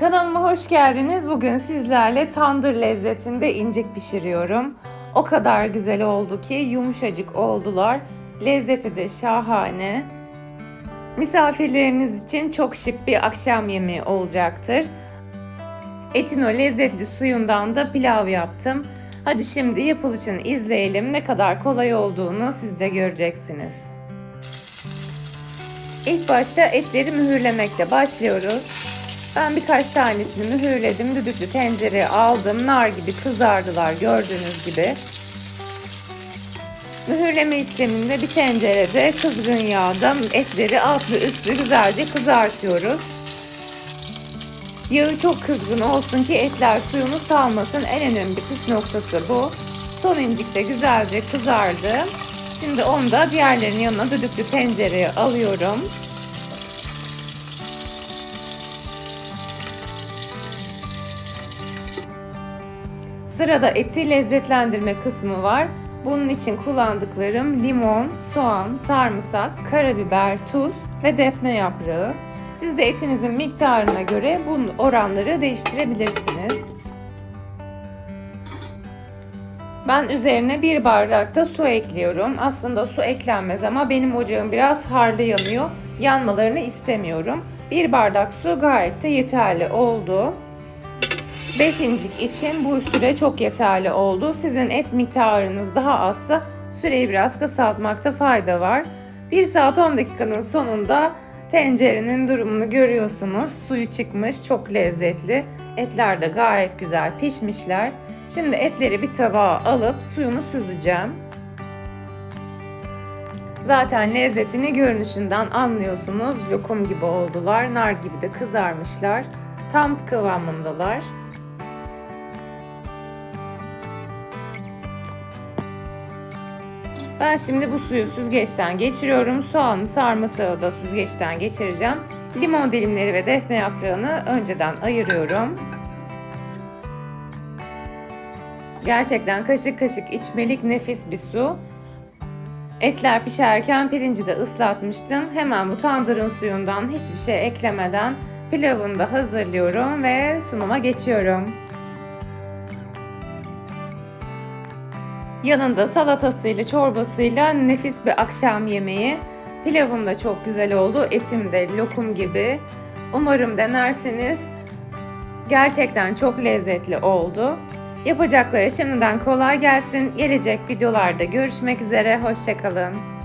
Kanalıma hoş geldiniz. Bugün sizlerle tandır lezzetinde incik pişiriyorum. O kadar güzel oldu ki yumuşacık oldular. Lezzeti de şahane. Misafirleriniz için çok şık bir akşam yemeği olacaktır. Etin o lezzetli suyundan da pilav yaptım. Hadi şimdi yapılışını izleyelim. Ne kadar kolay olduğunu siz de göreceksiniz. İlk başta etleri mühürlemekle başlıyoruz. Ben birkaç tanesini mühürledim. Düdüklü tencereye aldım. Nar gibi kızardılar gördüğünüz gibi. Mühürleme işleminde bir tencerede kızgın yağda etleri altlı üstlü güzelce kızartıyoruz. Yağı çok kızgın olsun ki etler suyunu salmasın. En önemli püf noktası bu. Son incik de güzelce kızardı. Şimdi onu da diğerlerinin yanına düdüklü tencereye alıyorum. Sırada eti lezzetlendirme kısmı var. Bunun için kullandıklarım limon, soğan, sarımsak, karabiber, tuz ve defne yaprağı. Siz de etinizin miktarına göre bu oranları değiştirebilirsiniz. Ben üzerine bir bardak da su ekliyorum. Aslında su eklenmez ama benim ocağım biraz harlı yanıyor. Yanmalarını istemiyorum. Bir bardak su gayet de yeterli oldu. 5 incik için bu süre çok yeterli oldu. Sizin et miktarınız daha azsa süreyi biraz kısaltmakta fayda var. 1 saat 10 dakikanın sonunda tencerenin durumunu görüyorsunuz. Suyu çıkmış, çok lezzetli. Etler de gayet güzel pişmişler. Şimdi etleri bir tabağa alıp suyunu süzeceğim. Zaten lezzetini görünüşünden anlıyorsunuz. Lokum gibi oldular, nar gibi de kızarmışlar. Tam kıvamındalar. Ben şimdi bu suyu süzgeçten geçiriyorum. Soğanı sarımsağı da süzgeçten geçireceğim. Limon dilimleri ve defne yaprağını önceden ayırıyorum. Gerçekten kaşık kaşık içmelik nefis bir su. Etler pişerken pirinci de ıslatmıştım. Hemen bu tandırın suyundan hiçbir şey eklemeden pilavını da hazırlıyorum ve sunuma geçiyorum. Yanında salatasıyla, çorbasıyla nefis bir akşam yemeği. Pilavım da çok güzel oldu. Etim de lokum gibi. Umarım denerseniz. Gerçekten çok lezzetli oldu. Yapacakları şimdiden kolay gelsin. Gelecek videolarda görüşmek üzere. Hoşçakalın.